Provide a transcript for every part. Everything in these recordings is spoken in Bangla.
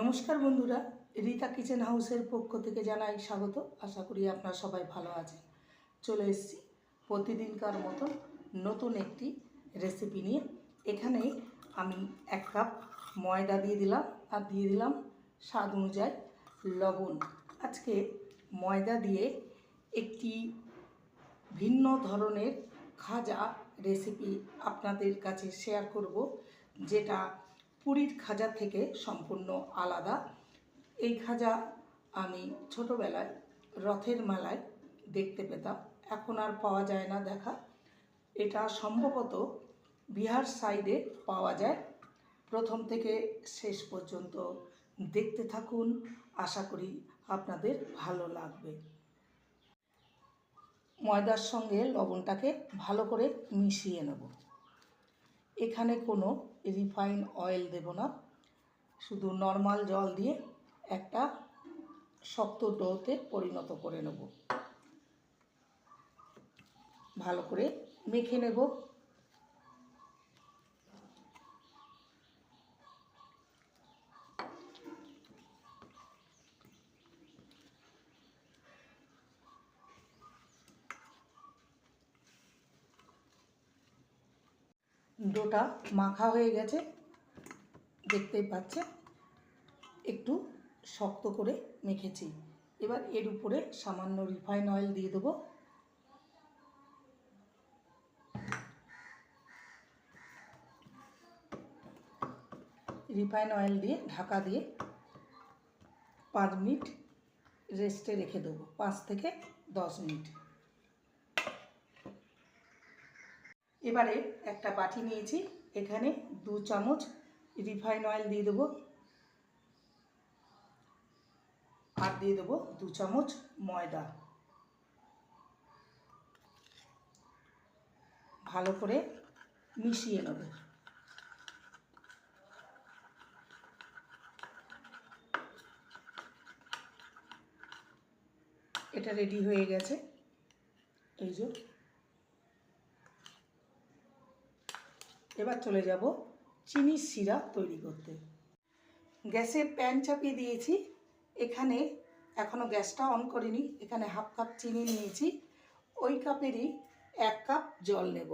নমস্কার বন্ধুরা, রীতা কিচেন হাউসের পক্ষ থেকে জানাই স্বাগত। আশা করি আপনারা সবাই ভালো আছেন। চলে এসেছি প্রতিদিনকার মতো নতুন একটি রেসিপি নিয়ে। এখানে আমি এক কাপ ময়দা দিয়ে দিলাম আর দিয়ে দিলাম স্বাদ অনুযায়ী লবণ। আজকে ময়দা দিয়ে একটি ভিন্ন ধরনের খাজা রেসিপি আপনাদের কাছে শেয়ার করব, যেটা পুরীর খাজা থেকে সম্পূর্ণ আলাদা। এই খাজা আমি ছোটোবেলায় রথের মেলায় দেখতে পেতাম, এখন আর পাওয়া যায় না দেখা। এটা সম্ভবত বিহার সাইডে পাওয়া যায়। প্রথম থেকে শেষ পর্যন্ত দেখতে থাকুন, আশা করি আপনাদের ভালো লাগবে। ময়দার সঙ্গে লবণটাকে ভালো করে মিশিয়ে নেব। এখানে কোনো রিফাইন অয়েল দেব না। শুধু নর্মাল জল দিয়ে একটা শক্ত ডোতে পরিণত করে নেব। ভালো করে মেখে নেব। ডোটা মাখা হয়ে গেছে। দেখতেই পাচ্ছে একটু শক্ত করে মেখেছি। এবার এর উপরে সামান্য রিফাইন অয়েল দিয়ে দেবো। রিফাইন অয়েল দিয়ে ঢাকা দিয়ে পাঁচ মিনিট রেস্টে রেখে দেবো, পাঁচ থেকে দশ মিনিট। এবারে একটা বাটি নিয়েছি, এখানে দু চামচ রিফাইন অয়েল দিয়ে দেবো। আর দিয়ে দেবো দু চামচ ময়দা। ভালো করে মিশিয়ে নেব। এটা রেডি হয়ে গেছে। এই যে এবার চলে যাব চিনির সিরা তৈরি করতে। গ্যাসে প্যান চাপিয়ে দিয়েছি। এখানে এখনও গ্যাসটা অন করিনি। এখানে হাফ কাপ চিনি নিয়েছি। ওই কাপেরই এক কাপ জল নেব।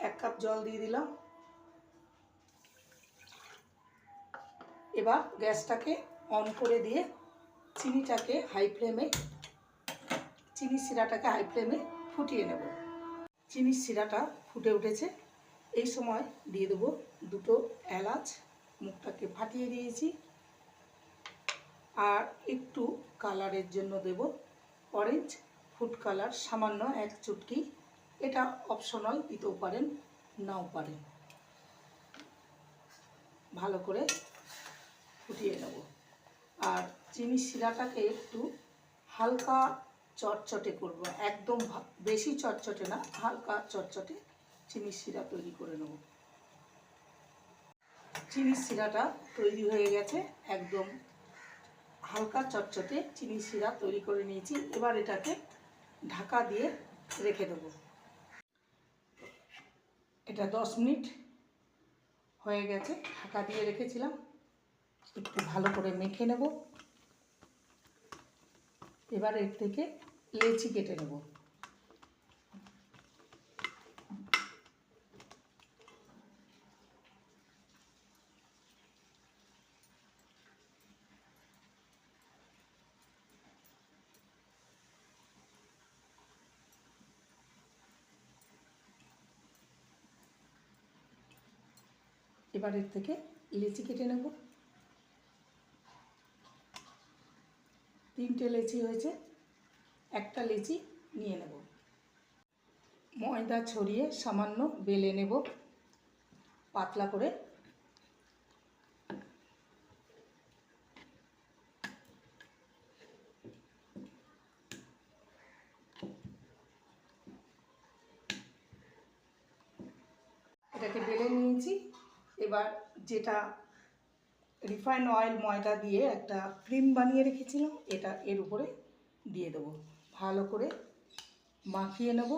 এক কাপ জল দিয়ে দিলাম। এবার গ্যাসটাকে অন করে দিয়ে চিনিটাকে হাই ফ্লেমে চিনি শিরাটাকে হাই ফ্লেমে ফুটিয়ে নেব। চিনির শিরাটা ফুটে উঠেছে। এই সময় দিয়ে দেবো দুটো এলাচ। মুখটাকে ফাটিয়ে দিয়েছি। আর একটু কালারের জন্য দেব অরেঞ্জ। ফুড কালার সামান্য এক চুটকি। এটা অপশনাল দিতেও পারেন, নাও পারেন। ভালো করে ফুটিয়ে নেব। আর চিনি শিরাটাকে একটু হালকা চটচটে করব, একদম বেশি চটচটে না, হালকা চটচটে চিনির শিরা তৈরি করে নেব। চিনির শিরাটা তৈরি হয়ে গেছে, একদম হালকা চটচটে চিনির শিরা তৈরি করে নিয়েছি। এবার এটাকে ঢাকা দিয়ে রেখে দেব। এটা দশ মিনিট হয়ে গেছে, ঢাকা দিয়ে রেখেছিলাম। একটু ভালো করে মেখে নেব। এবার এর থেকে লেচি কেটে নেব। এবার এর থেকে লেচি কেটে নেব। তিনটে লেচি হয়েছে। একটা লেচি নিয়ে নেব। ময়দা ছড়িয়ে সামান্য বেলে নেব। পাতলা করে। এটাকে বেলে নিয়েছি। এবার যেটা রিফাইন অয়েল ময়দা দিয়ে একটা ক্রিম বানিয়ে রেখেছিলাম, এটা এর উপরে দিয়ে দেবো। ভালো করে মাখিয়ে নেব।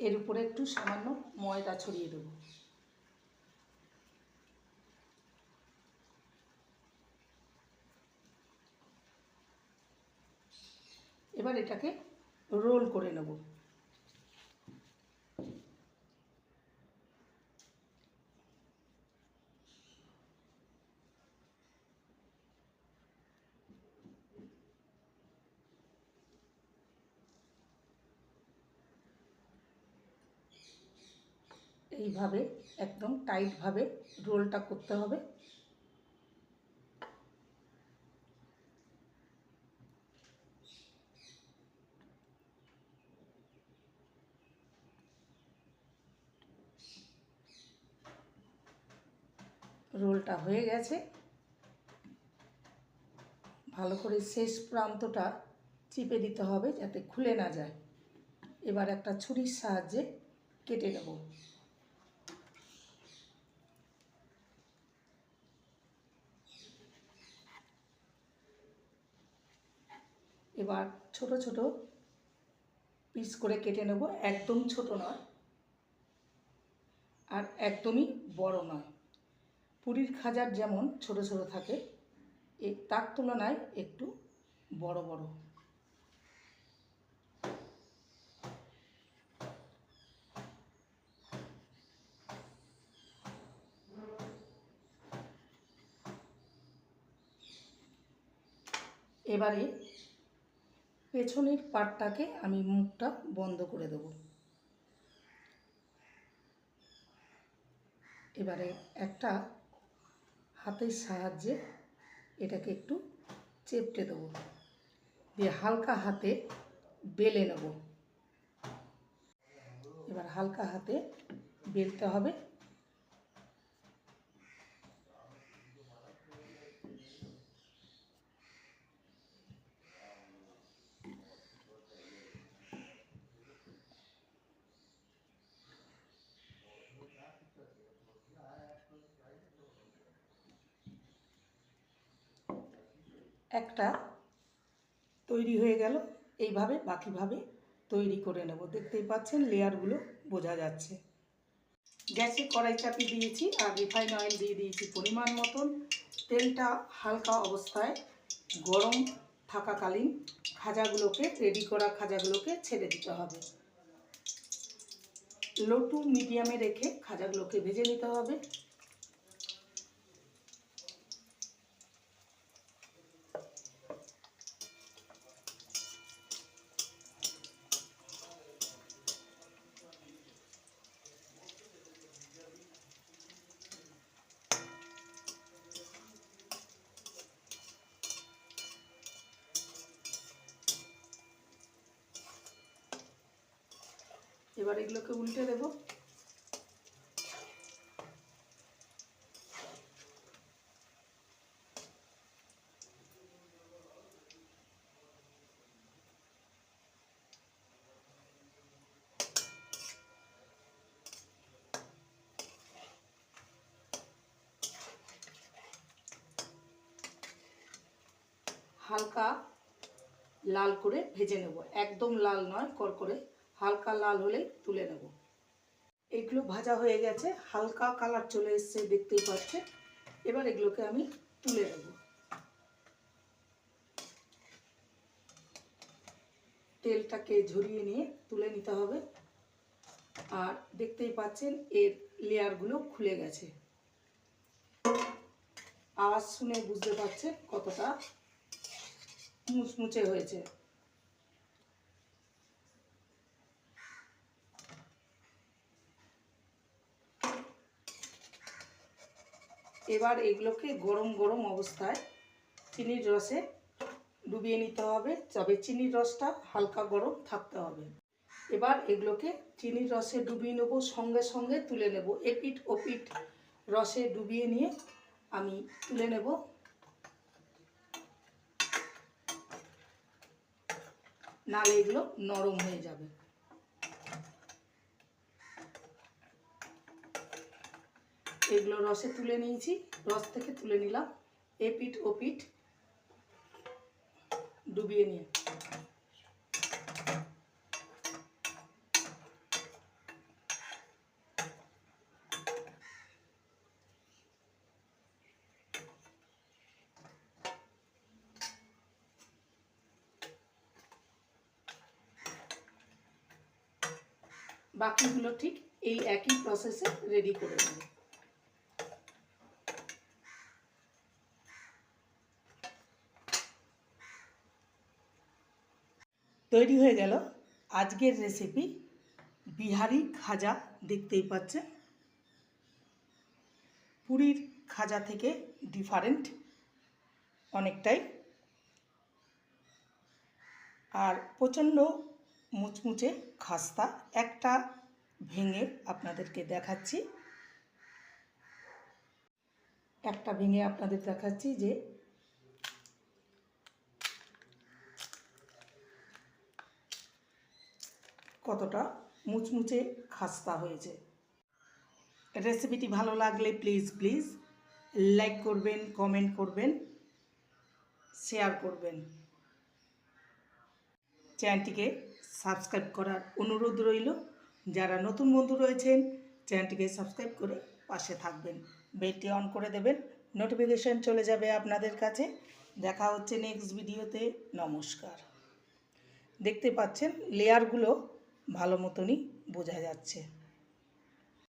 এর উপরে একটু সামান্য ময়দা ছড়িয়ে দেবো। এবার এটাকে রোল করে নেব। এইভাবে একদম টাইটভাবে রোলটা করতে হবে। রোলটা হয়ে গেছে। ভালো করে শেষ প্রান্তটা চিপে দিতে হবে যাতে খুলে না যায়। এবার একটা ছুরির সাহায্যে কেটে নেব। এবার ছোট ছোট পিস করে কেটে নেব। একদম ছোট নয়, আর একদমই বড় নয়। পুরীর খাজার যেমন ছোট ছোট থাকে তার তুলনায় একটু বড় বড়। এবারে পেছনের পাটটাকে আমি মুখটা বন্ধ করে দেব। এবারে একটা হাতের সাহায্যে এটাকে একটু চেপটে দেবো। দিয়ে হালকা হাতে বেলে নেব। এবার হালকা হাতে বেলতে হবে। একটা তৈরি হয়ে গেল। এইভাবে বাকিভাবে তৈরি করে নেব। দেখতেই পাচ্ছেন লেয়ারগুলো বোঝা যাচ্ছে। গ্যাসে কড়াই চাপিয়ে দিয়েছি আর রিফাইন অয়েল দিয়ে দিয়েছি পরিমাণ মতন। তেলটা হালকা অবস্থায় গরম থাকাকালীন খাজাগুলোকে রেডি করা খাজাগুলোকে ছেড়ে দিতে হবে। লো টু মিডিয়ামে রেখে খাজাগুলোকে ভেজে নিতে হবে। এবার এগুলোকে উল্টে দেব। হালকা লাল করে ভেজে নেব। একদম লাল নয় করকরে হালকা লাল হলে তুলে নেব। এগুলো ভাজা হয়ে গেছে, হালকা কালার চলে এসছে দেখতেই পাচ্ছে এবার এগুলোকে আমি তুলে নেব। তেলটাকে ঝরিয়ে নিয়ে তুলে নিতে হবে। আর দেখতেই পাচ্ছেন, এর লেয়ারগুলো খুলে গেছে। আওয়াজ শুনে বুঝতে পারছেন কতটা মুচমুচে হয়েছে। এবার এগুলোকে গরম গরম অবস্থায় চিনির রসে ডুবিয়ে নিতে হবে। তবে চিনির রসটা হালকা গরম থাকতে হবে। এবার এগুলোকে চিনির রসে ডুবিয়ে নেব, সঙ্গে সঙ্গে তুলে নেব। এপিট ওপিট রসে ডুবিয়ে নিয়ে আমি তুলে নেব। নালে এগুলো নরম হয়ে যাবে। সেগুলো রসে তুলে নিয়েছি। রস থেকে তুলে নিলাম। এ পিঠ, ও পিঠ ডুবিয়ে নিয়ে। বাকিগুলো ঠিক এই একই প্রসেসে রেডি করে নেব। তৈরি হয়ে গেল আজকের রেসিপি বিহারি খাজা দেখতেই পাচ্ছেন। পুরীর খাজা থেকে ডিফারেন্ট অনেকটাই। আর প্রচণ্ড মুচমুচে খাস্তা একটা ভেঙে আপনাদেরকে দেখাচ্ছি। একটা ভেঙে আপনাদের দেখাচ্ছি যে কতটা মুচমুচে খাস্তা হয়েছে। রেসিপিটি ভালো লাগলে প্লিজ প্লিজ লাইক করবেন, কমেন্ট করবেন, শেয়ার করবেন। চ্যানেলটিকে সাবস্ক্রাইব করার অনুরোধ রইল। যারা নতুন বন্ধু রয়েছেন, চ্যানেলটিকে সাবস্ক্রাইব করে পাশে থাকবেন। বেলটি অন করে দেবেন, নোটিফিকেশন চলে যাবে আপনাদের কাছে। দেখা হচ্ছে নেক্সট ভিডিওতে। নমস্কার। দেখতে পাচ্ছেন, লেয়ারগুলো ভালো মতনই বোঝা যাচ্ছে।